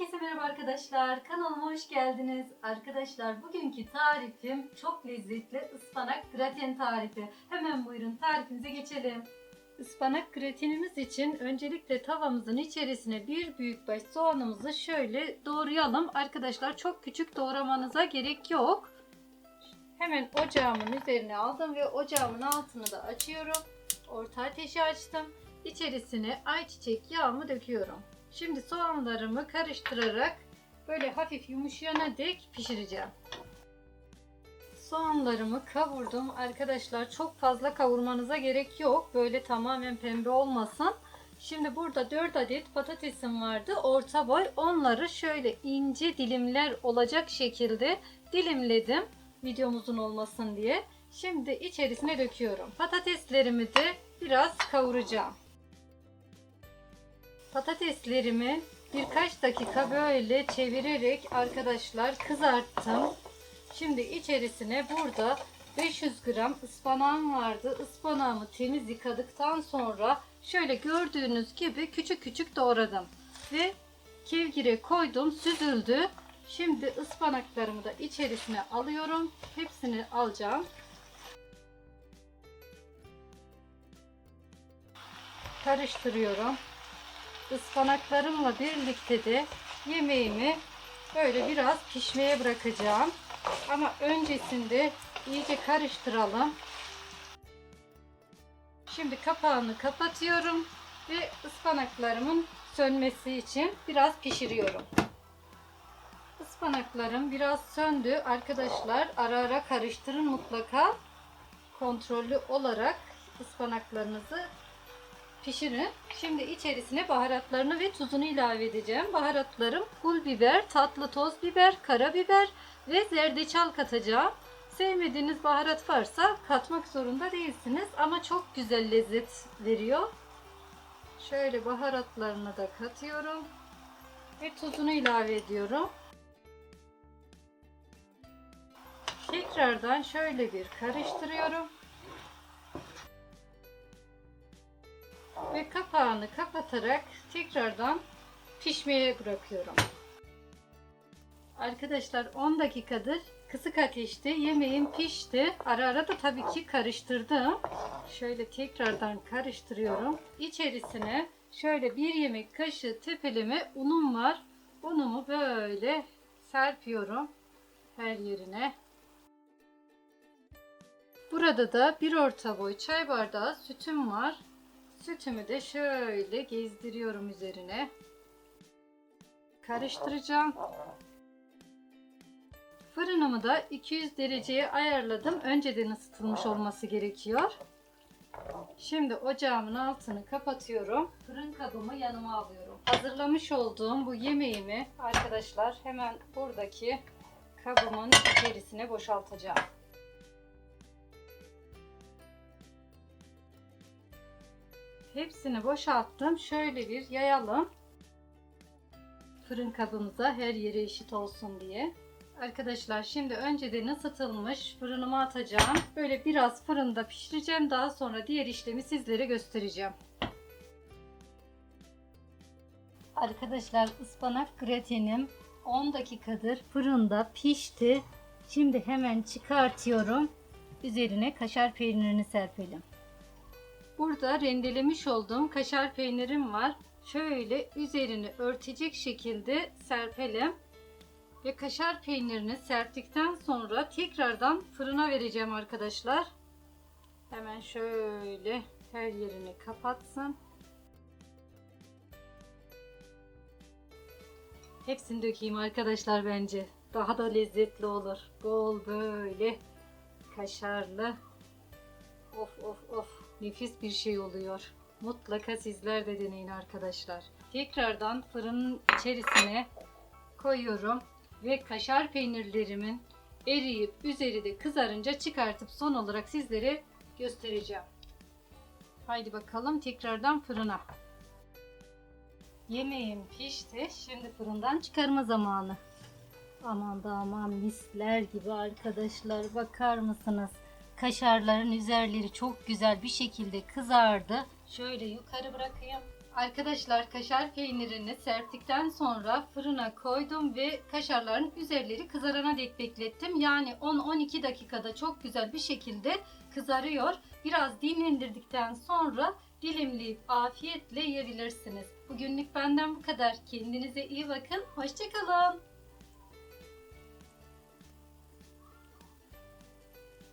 Herkese merhaba arkadaşlar. Kanalıma hoş geldiniz. Arkadaşlar bugünkü tarifim çok lezzetli ıspanak graten tarifi. Hemen buyurun tarifimize geçelim. Ispanak gratenimiz için öncelikle tavamızın içerisine bir büyükbaş soğanımızı şöyle doğrayalım. Arkadaşlar çok küçük doğramanıza gerek yok. Hemen ocağımın üzerine aldım ve ocağımın altını da açıyorum. Orta ateşi açtım. İçerisine ayçiçek yağımı döküyorum. Şimdi soğanlarımı karıştırarak böyle hafif yumuşayana dek pişireceğim. Soğanlarımı kavurdum. Arkadaşlar çok fazla kavurmanıza gerek yok. Böyle tamamen pembe olmasın. Şimdi burada 4 adet patatesim vardı. Orta boy. Onları şöyle ince dilimler olacak şekilde dilimledim. Videomuzun olmasın diye. Şimdi içerisine döküyorum. Patateslerimi de biraz kavuracağım. Patateslerimi birkaç dakika böyle çevirerek arkadaşlar kızarttım. Şimdi içerisine burada 500 gram ıspanağım vardı. Ispanağımı temiz yıkadıktan sonra şöyle gördüğünüz gibi küçük küçük doğradım. Ve kevgire koydum süzüldü. Şimdi ıspanaklarımı da içerisine alıyorum. Hepsini alacağım. Karıştırıyorum ıspanaklarımla birlikte de yemeğimi böyle biraz pişmeye bırakacağım. Ama öncesinde iyice karıştıralım. Şimdi kapağını kapatıyorum ve ıspanaklarımın sönmesi için biraz pişiriyorum. Ispanaklarım biraz söndü. Arkadaşlar ara ara karıştırın mutlaka. Kontrollü olarak ıspanaklarınızı pişirin. Şimdi içerisine baharatlarını ve tuzunu ilave edeceğim. Baharatlarım pul biber, tatlı toz biber, karabiber ve zerdeçal katacağım. Sevmediğiniz baharat varsa katmak zorunda değilsiniz ama çok güzel lezzet veriyor. Şöyle baharatlarını da katıyorum ve tuzunu ilave ediyorum. Tekrardan şöyle bir karıştırıyorum. Ve kapağını kapatarak tekrardan pişmeye bırakıyorum. Arkadaşlar 10 dakikadır kısık ateşte yemeğim pişti. Ara ara da tabii ki karıştırdım. Şöyle tekrardan karıştırıyorum. İçerisine şöyle bir yemek kaşığı tepeleme unum var. Unumu böyle serpiyorum her yerine. Burada da bir orta boy çay bardağı sütüm var. Sütümü de şöyle gezdiriyorum üzerine. Karıştıracağım. Fırınımı da 200 dereceye ayarladım. Önceden ısıtılmış olması gerekiyor. Şimdi ocağımın altını kapatıyorum. Fırın kabımı yanıma alıyorum. Hazırlamış olduğum bu yemeğimi arkadaşlar hemen buradaki kabımın içerisine boşaltacağım. Hepsini boşalttım. Şöyle bir yayalım. Fırın kabımıza her yere eşit olsun diye. Arkadaşlar şimdi önceden ısıtılmış fırınıma atacağım. Böyle biraz fırında pişireceğim. Daha sonra diğer işlemi sizlere göstereceğim. Arkadaşlar ıspanak gratenim 10 dakikadır fırında pişti. Şimdi hemen çıkartıyorum. Üzerine kaşar peynirini serpelim. Burada rendelemiş olduğum kaşar peynirim var. Şöyle üzerini örtecek şekilde serpelim. Ve kaşar peynirini serptikten sonra tekrardan fırına vereceğim arkadaşlar. Hemen şöyle her yerini kapatsın. Hepsini dökeyim arkadaşlar bence. Daha da lezzetli olur. Bol böyle kaşarlı. Of of of. Nefis bir şey oluyor. Mutlaka sizler de deneyin arkadaşlar. Tekrardan fırının içerisine koyuyorum ve kaşar peynirlerimin eriyip üzeri de kızarınca çıkartıp son olarak sizlere göstereceğim. Haydi bakalım tekrardan fırına. Yemeğim pişti. Şimdi fırından çıkarma zamanı. Aman da aman misler gibi arkadaşlar bakar mısınız? Kaşarların üzerleri çok güzel bir şekilde kızardı. Şöyle yukarı bırakayım. Arkadaşlar kaşar peynirini serptikten sonra fırına koydum ve kaşarların üzerleri kızarana dek beklettim. Yani 10-12 dakikada çok güzel bir şekilde kızarıyor. Biraz dinlendirdikten sonra dilimleyip afiyetle yiyebilirsiniz. Bugünlük benden bu kadar. Kendinize iyi bakın. Hoşçakalın.